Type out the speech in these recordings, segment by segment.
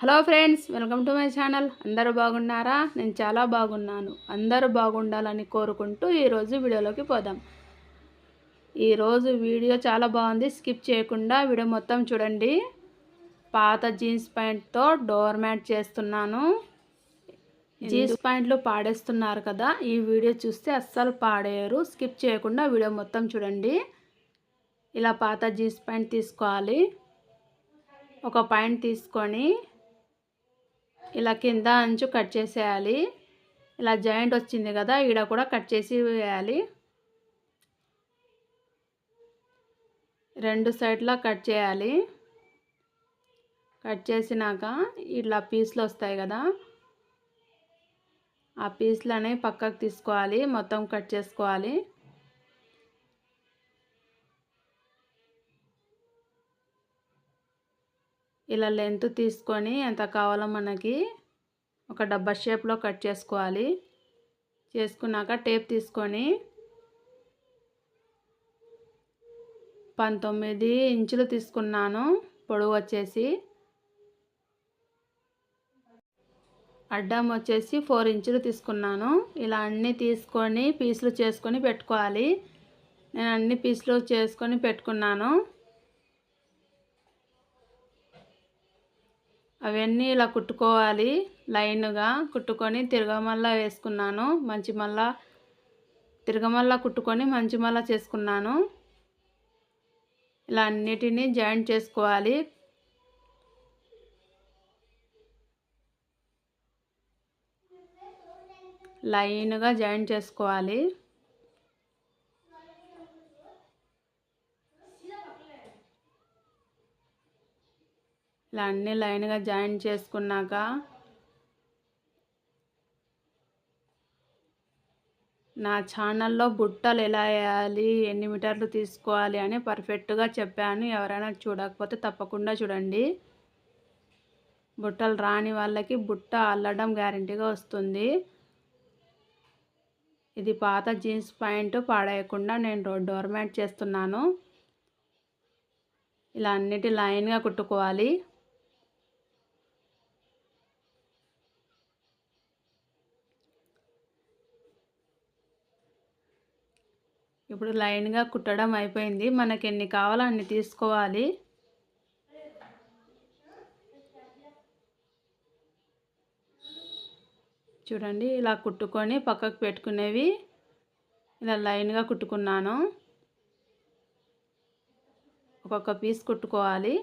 Hello friends welcome to my channel. అందరూ బాగున్నారా? నేను చాలా బాగున్నాను. అందరూ బాగుండాలని కోరుకుంటూ ఈరోజు వీడియోలోకి పోదాం. ఈరోజు వీడియో చాలా బాగుంది. స్కిప్ చేయకుండా వీడియో మొత్తం చూడండి. పాత జీన్స్ ప్యాంట్తో డోర్ మ్యాట్ చేస్తున్నాను. జీన్స్ ప్యాంట్లు పాడేస్తున్నారు కదా ఈ వీడియో చూస్తే అస్సలు పాడేయరు. స్కిప్ చేయకుండా వీడియో మొత్తం చూడండి. ఇలా పాత జీన్స్ ప్యాంట్ తీసుకోవాలి. ఒక పాయింట్ తీసుకొని ఇలా కింద అంచు కట్ చేసేయాలి. ఇలా జాయింట్ వచ్చింది కదా ఈడ కూడా కట్ చేసి వేయాలి. రెండు సైడ్లా కట్ చేయాలి. కట్ చేసినాక ఇట్లా పీస్లు వస్తాయి కదా ఆ పీస్లని పక్కకు తీసుకోవాలి మొత్తం కట్ చేసుకోవాలి. ఇలా లెంత్ తీసుకొని ఎంత కావాలో మనకి ఒక డబ్బా షేప్లో కట్ చేసుకోవాలి. చేసుకున్నాక టేప్ తీసుకొని పంతొమ్మిది ఇంచులు తీసుకున్నాను. పొడవు వచ్చేసి అడ్డం వచ్చేసి ఫోర్ ఇంచులు తీసుకున్నాను. ఇలా అన్నీ తీసుకొని పీసులు చేసుకొని పెట్టుకోవాలి. నేను అన్ని పీసులు చేసుకొని పెట్టుకున్నాను. అవన్నీ ఇలా కుట్టుకోవాలి లైన్గా కుట్టుకొని తిరగమల్లా వేసుకున్నాను. మంచి మళ్ళా తిరగమల్లా కుట్టుకొని మంచి మళ్ళా చేసుకున్నాను. ఇలా అన్నిటినీ జాయింట్ చేసుకోవాలి. లైన్గా జాయింట్ చేసుకోవాలి. ఇలా అన్ని లైన్గా జాయిన్ చేసుకున్నాక నా ఛానల్లో బుట్టలు ఎలా వేయాలి ఎన్ని మీటర్లు తీసుకోవాలి అని పర్ఫెక్ట్గా చెప్పాను. ఎవరైనా చూడకపోతే తప్పకుండా చూడండి. బుట్టలు రాని వాళ్ళకి బుట్ట అల్లడం గ్యారంటీగా వస్తుంది. ఇది పాత జీన్స్ ప్యాంట్ పాడేయకుండా నేను డోర్ మ్యాట్ చేస్తున్నాను. ఇలా అన్నిటి లైన్గా కుట్టుకోవాలి. ఇప్పుడు లైన్గా కుట్టడం అయిపోయింది. మనకి ఎన్ని కావాలో అన్ని తీసుకోవాలి. చూడండి ఇలా కుట్టుకొని పక్కకు పెట్టుకునేవి ఇలా లైన్గా కుట్టుకున్నాను. ఒక్కొక్క పీస్ కుట్టుకోవాలి.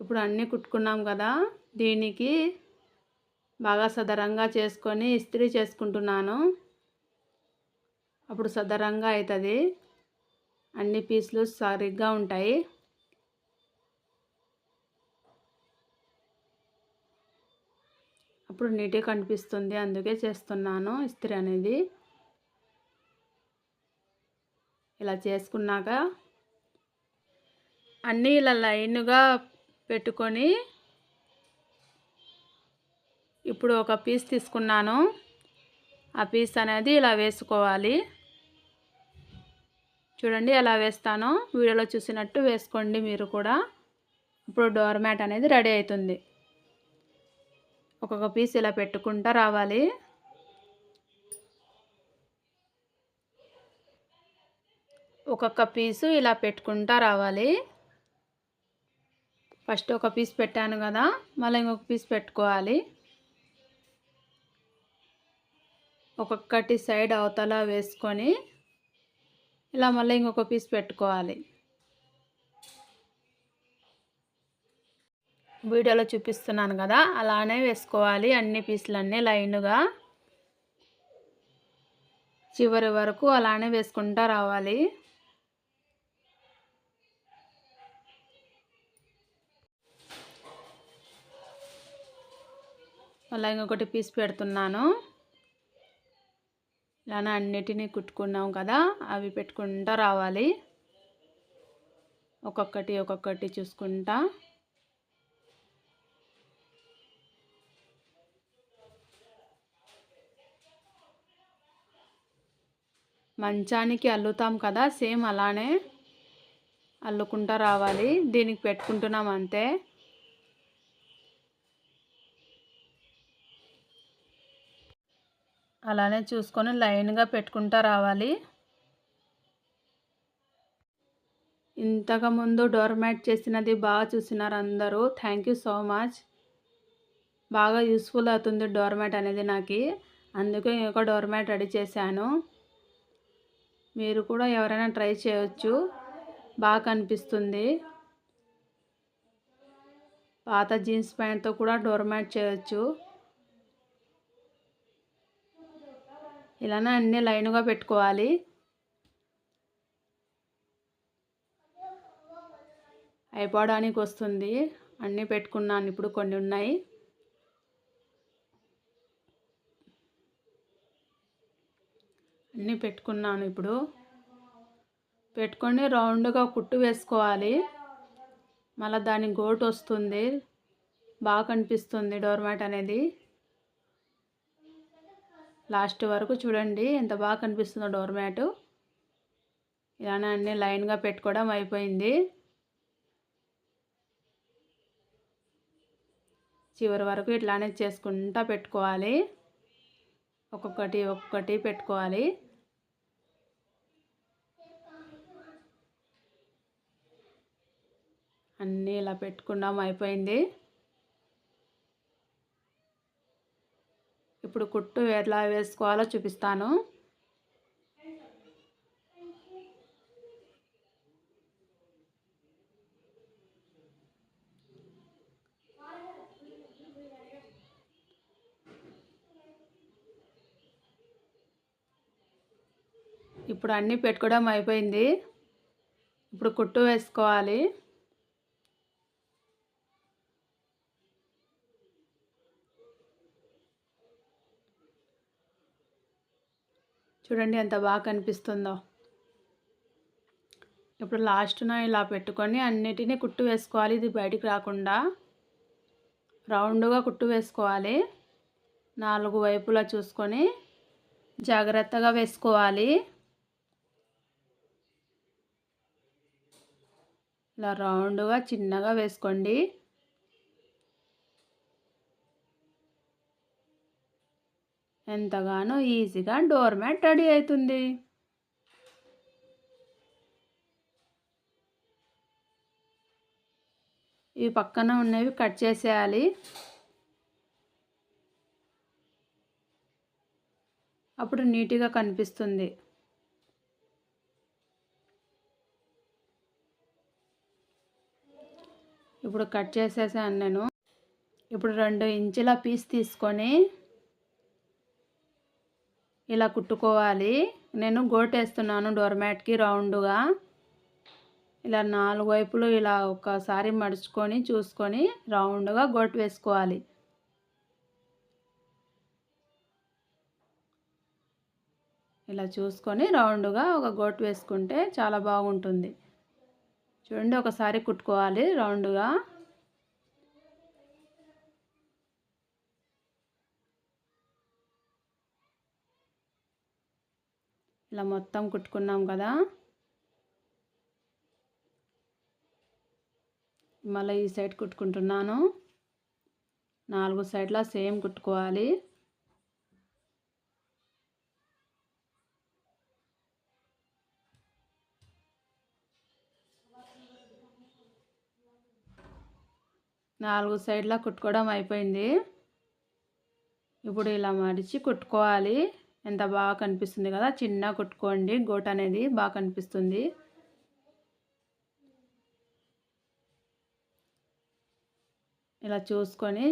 ఇప్పుడు అన్నీ కుట్టుకున్నాం కదా దీనికి బాగా సదరంగా చేసుకొని ఇస్త్రీ చేసుకుంటున్నాను. అప్పుడు సదరంగా అవుతుంది అన్ని పీసులు సరిగ్గా ఉంటాయి. అప్పుడు నీట్గా కనిపిస్తుంది. అందుకే చేస్తున్నాను ఇస్త్రీ అనేది. ఇలా చేసుకున్నాక అన్నీ ఇలా లైన్గా పెట్టుకొని ఇప్పుడు ఒక పీస్ తీసుకున్నాను. ఆ పీస్ అనేది ఇలా వేసుకోవాలి. చూడండి ఎలా వేస్తానో. వీడియోలో చూసినట్టు వేసుకోండి మీరు కూడా. ఇప్పుడు డోర్ మ్యాట్ అనేది రెడీ అవుతుంది. ఒక్కొక్క పీస్ ఇలా పెట్టుకుంటా రావాలి. ఒక్కొక్క పీసు ఇలా పెట్టుకుంటా రావాలి. ఫస్ట్ ఒక పీస్ పెట్టాను కదా. మళ్ళీ ఇంకొక పీస్ పెట్టుకోవాలి. ఒక్కొక్కటి సైడ్ అవతల వేసుకొని ఇలా మళ్ళీ ఇంకొక పీస్ పెట్టుకోవాలి. వీడియోలో చూపిస్తున్నాను కదా అలానే వేసుకోవాలి. అన్ని పీసులన్నీ లైన్గా చివరి వరకు అలానే వేసుకుంటా రావాలి. మళ్ళీ ఇంకొకటి పీస్ పెడుతున్నాను. ఇలానే అన్నిటినీ కుట్టుకున్నాం కదా అవి పెట్టుకుంటా రావాలి. ఒక్కొక్కటి ఒక్కొక్కటి చూసుకుంటా. మంచానికి అల్లుతాం కదా సేమ్ అలానే అల్లుకుంటా రావాలి. దీనికి పెట్టుకుంటున్నాం అంతే. అలానే చూసుకొని లైన్గా పెట్టుకుంటా రావాలి. ఇంతకుముందు డోర్మ్యాట్ చేసినది బాగా చూసినారు అందరూ. Thank you so much. బాగా యూస్ఫుల్ అవుతుంది డోర్మ్యాట్ అనేది నాకు. అందుకే ఇంకొక డోర్మ్యాట్ రెడీ చేశాను. మీరు కూడా ఎవరైనా ట్రై చేయొచ్చు. బాగా కనిపిస్తుంది. పాత జీన్స్ ప్యాంట్తో కూడా డోర్మ్యాట్ చేయొచ్చు. ఇలానే అన్నీ లైన్గా పెట్టుకోవాలి. అయిపోవడానికి వస్తుంది. అన్నీ పెట్టుకున్నాను. ఇప్పుడు కొన్ని ఉన్నాయి. అన్నీ పెట్టుకున్నాను ఇప్పుడు. పెట్టుకొని రౌండ్గా కుట్టు వేసుకోవాలి. మళ్ళీ దాని గోటు వస్తుంది. బాగా కనిపిస్తుంది డోర్మాట్ అనేది. లాస్ట్ వరకు చూడండి ఎంత బాగా కనిపిస్తుందో డోర్ మ్యాటు. ఇలానే అన్నీ లైన్గా పెట్టుకోవడం అయిపోయింది. చివరి వరకు ఇట్లానే చేసుకుంటా పెట్టుకోవాలి. ఒక్కొక్కటి ఒక్కొక్కటి పెట్టుకోవాలి. అన్నీ ఇలా పెట్టుకున్నాం అయిపోయింది. ఇప్పుడు కుట్టు ఎలా వేసుకోవాలో చూపిస్తాను. ఇప్పుడు అన్నీ పెట్టుకోవడం అయిపోయింది. ఇప్పుడు కుట్టు వేసుకోవాలి. చూడండి ఎంత బాగా కనిపిస్తుందో. ఇప్పుడు లాస్ట్న ఇలా పెట్టుకొని అన్నిటినీ కుట్టు వేసుకోవాలి. ఇది బయటికి రాకుండా రౌండ్గా కుట్టు వేసుకోవాలి. నాలుగు వైపులా చూసుకొని జాగ్రత్తగా వేసుకోవాలి. ఇలా రౌండ్గా చిన్నగా వేసుకోండి. ఎంతగానో ఈజీగా డోర్ మ్యాట్ రెడీ అవుతుంది ఈ పక్కన ఉన్నవి కట్ చేసేయాలి. అప్పుడు నీట్గా కనిపిస్తుంది. ఇప్పుడు కట్ చేసేసాను నేను. ఇప్పుడు రెండు ఇంచుల పీస్ తీసుకొని ఇలా కుట్టుకోవాలి. నేను గోటేస్తున్నాను డోర్ మ్యాట్కి రౌండ్గా. ఇలా నాలుగు వైపులు ఇలా ఒకసారి మడుచుకొని చూసుకొని రౌండ్గా గోటు వేసుకోవాలి. ఇలా చూసుకొని రౌండ్గా ఒక గోటు వేసుకుంటే చాలా బాగుంటుంది. చూడండి ఒకసారి కుట్టుకోవాలి రౌండ్గా. ఇలా మొత్తం కుట్టుకున్నాం కదా. మళ్ళీ ఈ సైడ్ కుట్టుకుంటున్నాను. నాలుగు సైడ్లా సేమ్ కుట్టుకోవాలి. నాలుగు సైడ్లా కుట్టుకోవడం అయిపోయింది. ఇప్పుడు ఇలా మడిచి కుట్టుకోవాలి. ఎంత బాగా కనిపిస్తుంది కదా చిన్న కుట్టుకోండి గోట అనేది బాగా కనిపిస్తుంది. ఇలా చూసుకొని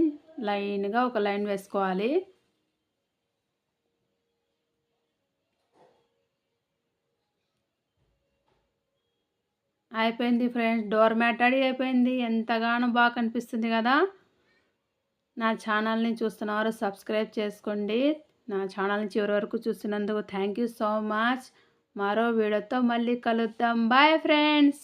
లైన్గా ఒక లైన్ వేసుకోవాలి. అయిపోయింది ఫ్రెండ్స్ డోర్ మ్యాట్ రెడీ అయిపోయింది. ఎంతగానో బాగా కనిపిస్తుంది కదా. నా ఛానల్ని చూస్తున్నారు సబ్స్క్రైబ్ చేసుకోండి. నా ఛానల్ని చివరి వరకు చూసినందుకు థ్యాంక్ యూ సో మచ్ మరో వీడియోతో మళ్ళీ కలుద్దాం. Bye friends